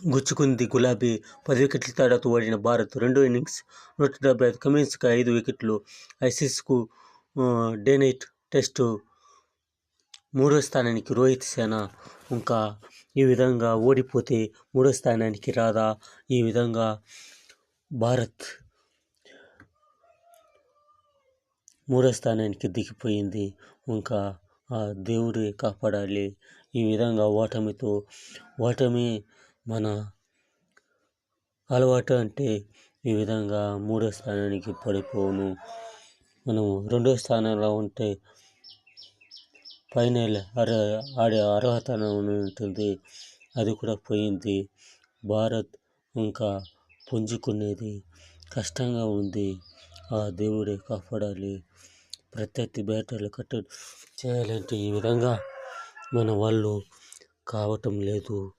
గుచ్చుకుంది గులాబీ పది వికెట్ల తేడాతో ఓడిన భారత్ రెండో ఇన్నింగ్స్ నూట డెబ్బై ఐదు కమిన్స్కి ఐదు వికెట్లు. ఐసీస్కు డే నైట్ టెస్టు మూడో స్థానానికి రోహిత్ సేన. ఇంకా ఈ విధంగా ఓడిపోతే మూడో స్థానానికి రాదా ఈ విధంగా భారత్ మూడో స్థానానికి దిగిపోయింది. ఇంకా ఆ దేవుడే కాపాడాలి. ఈ విధంగా ఓటమితో ఓటమి మన అలవాటు అంటే ఈ విధంగా మూడో స్థానానికి పడిపోను మనం రెండో స్థానంలో ఉంటే ఫైనల్ అర ఆడే అర్హత ఉంటుంది? అది కూడా పోయింది. భారత్ ఇంకా పుంజుకునేది కష్టంగా ఉంది. ఆ దేవుడే కాపాడాలి. ప్రత్యర్థి బ్యాటర్లు కట్ట చేయాలంటే ఈ విధంగా మన వాళ్ళు కావటం లేదు.